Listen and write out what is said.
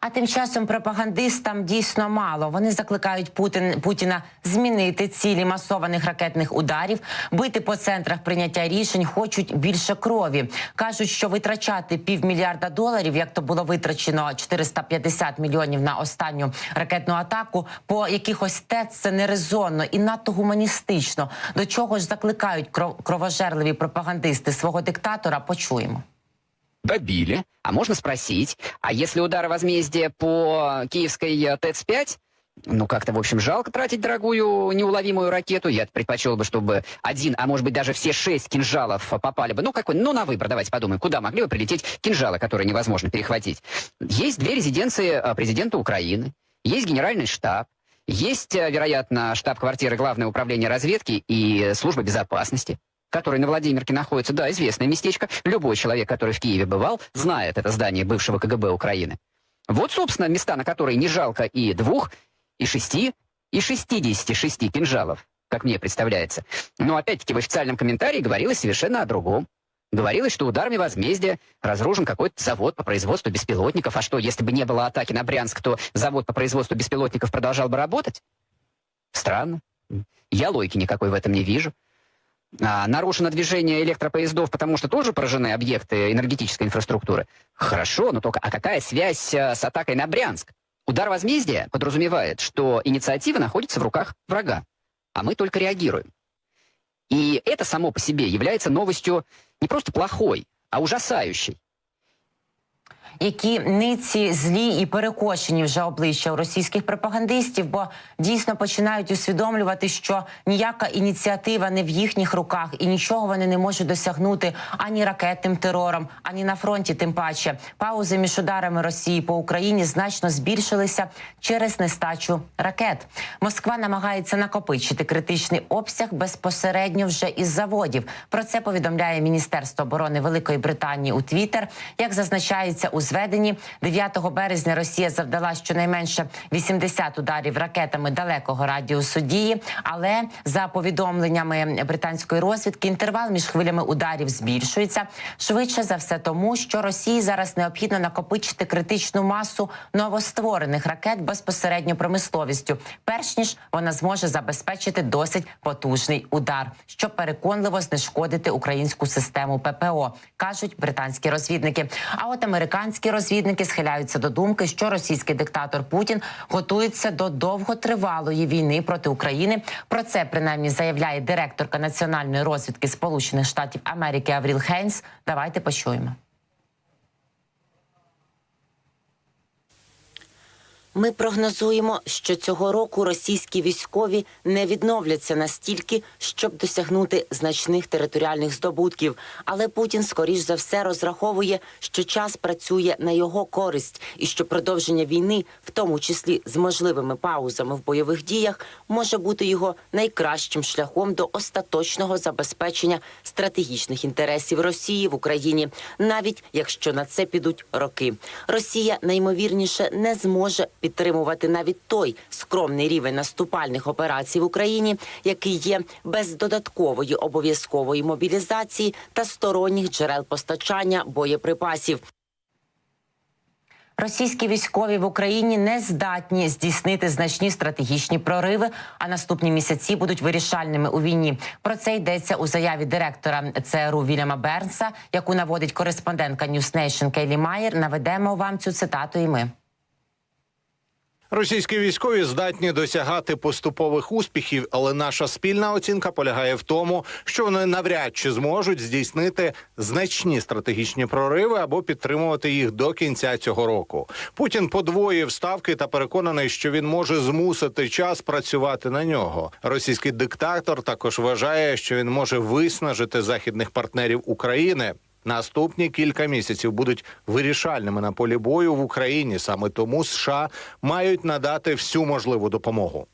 А тим часом пропагандистам дійсно мало. Вони закликають Путін Путіна змінити цілі масованих ракетних ударів, бити по центрах прийняття рішень, хочуть більше крові. кажуть, що витрачати півмільярда доларів, як то було витрачено 450 мільйонів на останню ракетну атаку, по якихось ТЕЦ це нерезонно і надто гуманістично. До чого ж закликають кров- кровожерливі пропагандисти свого диктатора? Почуємо. Добили. А можно спросить, а если удар возмездия по киевской э, ТЭЦ-5, ну, как-то, в общем, жалко тратить дорогую неуловимую ракету. Я предпочел бы, чтобы один, а может быть, даже все шесть кинжалов попали бы. Ну, какой, ну, на выбор, давайте подумаем, куда могли бы прилететь кинжалы, которые невозможно перехватить. Есть две резиденции э, президента Украины, есть генеральный штаб, есть, э, вероятно, штаб-квартира Главное управление разведки и служба безопасности который на Владимирке находится, да, известное местечко. Любой человек, который в Киеве бывал, знает это здание бывшего КГБ Украины. Вот, собственно, места, на которые не жалко и двух, и шести, и шестидесяти шести кинжалов, как мне представляется. Но, опять-таки, в официальном комментарии говорилось совершенно о другом. Говорилось, что ударами возмездия разрушен какой-то завод по производству беспилотников. А что, если бы не было атаки на Брянск, то завод по производству беспилотников продолжал бы работать? Странно. Я логики никакой в этом не вижу. А, нарушено движение электропоездов, потому что тоже поражены объекты энергетической инфраструктуры. Хорошо, но только а какая связь э, с атакой на Брянск? Удар возмездия подразумевает, что инициатива находится в руках врага, а мы только реагируем. И это само по себе является новостью не просто плохой, а ужасающей. Які ниці злі і перекошені вже обличчя у російських пропагандистів, бо дійсно починають усвідомлювати, що ніяка ініціатива не в їхніх руках, і нічого вони не можуть досягнути ані ракетним терором, ані на фронті. Тим паче паузи між ударами Росії по Україні значно збільшилися через нестачу ракет. Москва намагається накопичити критичний обсяг безпосередньо вже із заводів. Про це повідомляє Міністерство оборони Великої Британії у Твіттер. Як зазначається у зведенні, 9 березня Росія завдала щонайменше 80 ударів ракетами далекого радіусу дії. Але за повідомленнями британської розвідки, інтервал між хвилями ударів збільшується швидше за все, тому що Росії зараз необхідно накопичити критичну масу новостворених ракет безпосередньо промисловістю, перш ніж вона зможе забезпечити досить потужний удар, щоб переконливо знешкодити українську систему ППО, кажуть британські розвідники. А от американські розвідники схиляються до думки, що російський диктатор Путін готується до довготривалої війни проти України. Про це принаймні заявляє директорка національної розвідки Сполучених Штатів Америки Авріл Хейнс. Давайте почуємо. Ми прогнозуємо, що цього року російські військові не відновляться настільки, щоб досягнути значних територіальних здобутків. Але Путін, скоріш за все, розраховує, що час працює на його користь, і що продовження війни, в тому числі з можливими паузами в бойових діях, може бути його найкращим шляхом до остаточного забезпечення стратегічних інтересів Росії в Україні, навіть якщо на це підуть роки. Росія найімовірніше не зможе підтримувати навіть той скромний рівень наступальних операцій в Україні, який є без додаткової обов'язкової мобілізації та сторонніх джерел постачання боєприпасів. Російські військові в Україні не здатні здійснити значні стратегічні прориви, а наступні місяці будуть вирішальними у війні. Про це йдеться у заяві директора ЦРУ Вільяма Бернса, яку наводить кореспондентка Nation Кейлі Майер. Наведемо вам цю цитату. І ми. Російські військові здатні досягати поступових успіхів, але наша спільна оцінка полягає в тому, що вони навряд чи зможуть здійснити значні стратегічні прориви або підтримувати їх до кінця цього року. Путін подвоїв ставки та переконаний, що він може змусити час працювати на нього. Російський диктатор також вважає, що він може виснажити західних партнерів України. Наступні кілька місяців будуть вирішальними на полі бою в Україні. Саме тому США мають надати всю можливу допомогу.